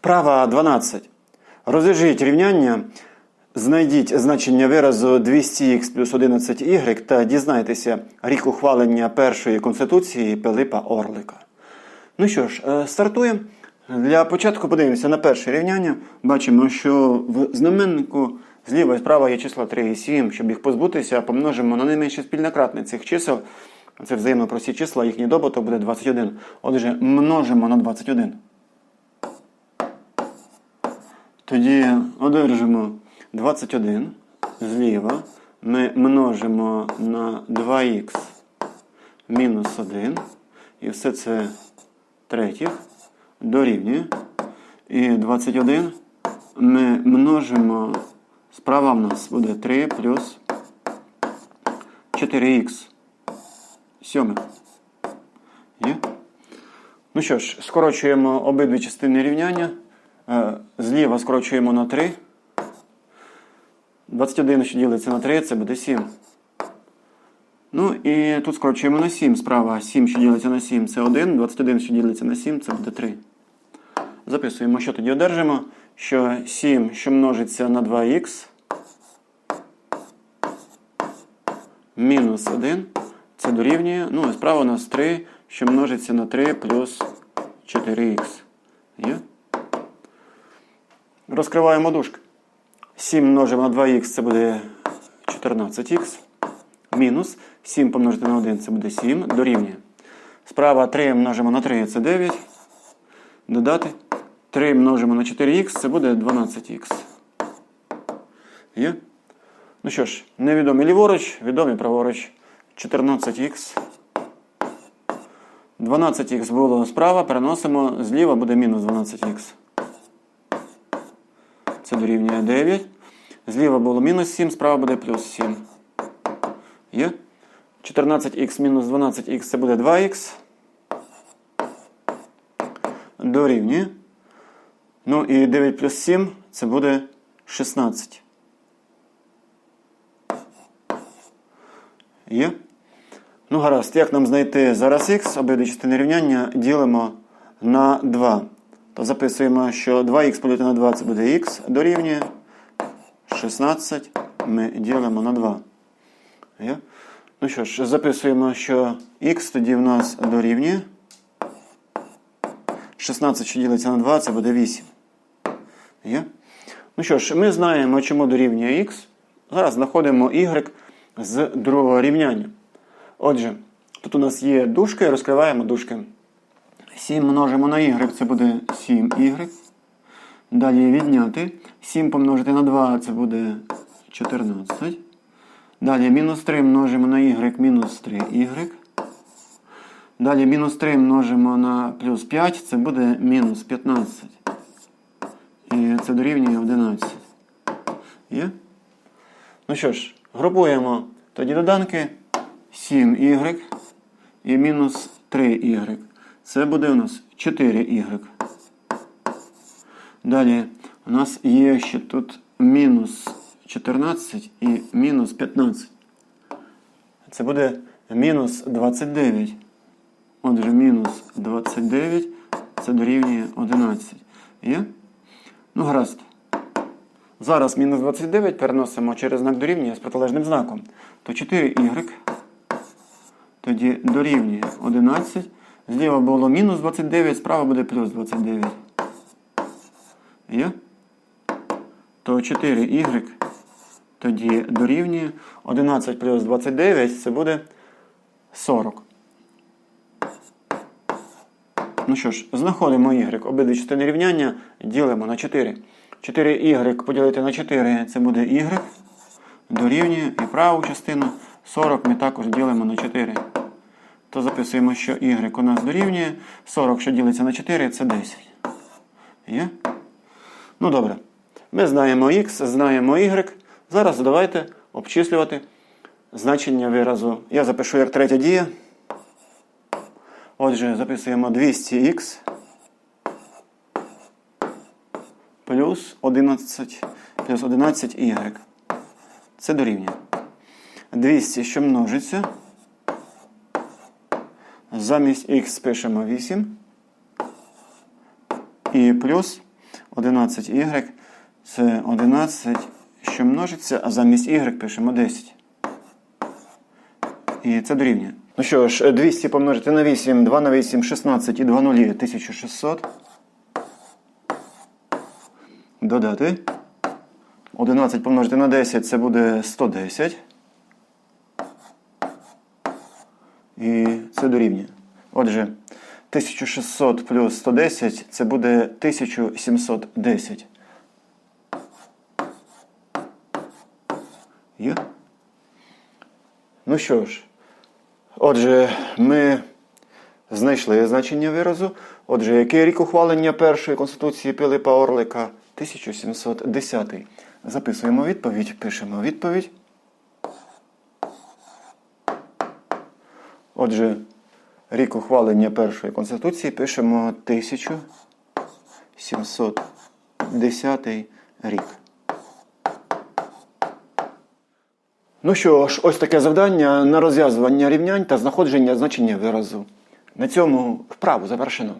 Вправа 12. Розв'яжіть рівняння, знайдіть значення виразу 200х плюс 11y та дізнайтеся рік ухвалення першої конституції Пилипа Орлика. Ну що ж, е, стартуємо. Для початку подивимося на перше рівняння. Бачимо, що в знаменнику зліва і справа є числа 3 і 7. Щоб їх позбутися, помножимо на найменше спільне кратне цих чисел. Це взаємно прості числа, їхній добуток буде 21. Отже, множимо на 21. Тоді одержимо 21 зліва. Ми множимо на 2х мінус 1. І все це третіх дорівнює. І 21 ми множимо. Справа в нас буде 3 плюс 4х. Сьомих. Є? Ну що ж, скорочуємо обидві частини рівняння. Е, Зліва скорочуємо на 3. 21, що ділиться на 3, це буде 7. Ну і тут скорочуємо на 7. Справа 7, що ділиться на 7, це 1. 21, що ділиться на 7, це буде 3. Записуємо, що тоді одержимо. Що 7, що множиться на 2х. Мінус 1. Це дорівнює. Ну, і справа у нас 3, що множиться на 3 плюс 4х. Є? Розкриваємо дужки. 7 множимо на 2х, це буде 14х. Мінус 7 помножити на 1 це буде 7. Дорівнює. Справа 3 множимо на 3 це 9. Додати. 3 множимо на 4х, це буде 12х. Є? Ну що ж, невідомі ліворуч, відомі праворуч. 14х. 12х було справа, переносимо зліва буде мінус 12х. Це дорівнює 9. Зліва було мінус 7, справа буде плюс 7. Є? 14х мінус 12х це буде 2х. Дорівнює. Ну і 9 плюс 7 це буде 16. Є? Ну, гаразд, як нам знайти зараз х, обидві частини рівняння ділимо на 2. Записуємо, що 2х поділити на 2 це буде х, дорівнює 16 ми ділимо на 2. Є? Ну що ж, записуємо, що х тоді в нас дорівнює. 16, що ділиться на 2, це буде 8. Є? Ну що ж, ми знаємо, чому дорівнює х. Зараз знаходимо y з другого рівняння. Отже, тут у нас є дужки, розкриваємо дужки. 7 множимо на y, це буде 7y. Далі відняти. 7 помножити на 2 це буде 14. Далі мінус 3 множимо на y, мінус 3y. Далі мінус 3 множимо на плюс 5, це буде мінус 15. І це дорівнює 11. Є? Ну що ж, групуємо тоді доданки 7y і мінус 3y. Це буде у нас 4y. Далі у нас є ще тут мінус 14 і мінус 15. Це буде мінус 29. Отже, мінус 29 це дорівнює 11. Є? Ну, гаразд. Зараз мінус 29 переносимо через знак дорівнює з протилежним знаком. То 4y тоді дорівнює 11. Зліва було мінус 29, справа буде плюс 29. Є? То 4y тоді дорівнює 11 плюс 29 це буде 40. Ну що ж, знаходимо y. Обидві частини рівняння ділимо на 4. 4y поділити на 4 це буде y. Дорівнює і праву частину 40 ми також ділимо на 4. То записуємо, що y у нас дорівнює. 40, що ділиться на 4, це 10. Є? Ну добре. Ми знаємо x, знаємо y. Зараз давайте обчислювати значення виразу. Я запишу як третя дія. Отже, записуємо 200х плюс 11 плюс 11y. Це дорівнює. 200, що множиться. Замість х пишемо 8. І плюс 11y це 11, що множиться, а замість y пишемо 10. І це дорівнює. Ну що ж, 200 помножити на 8, 2 на 8, 16 і 2 нулі 1600. Додати. 11 помножити на 10 це буде 110. І це дорівнює. Отже, 1600 плюс 110 це буде 1710. Є? Ну що ж, отже, ми знайшли значення виразу. Отже, який рік ухвалення першої конституції Пилипа Орлика? 1710. Записуємо відповідь, пишемо відповідь. Отже, рік ухвалення першої конституції пишемо 1710 рік. Ну що ж, ось таке завдання на розв'язування рівнянь та знаходження значення виразу. На цьому вправу завершено.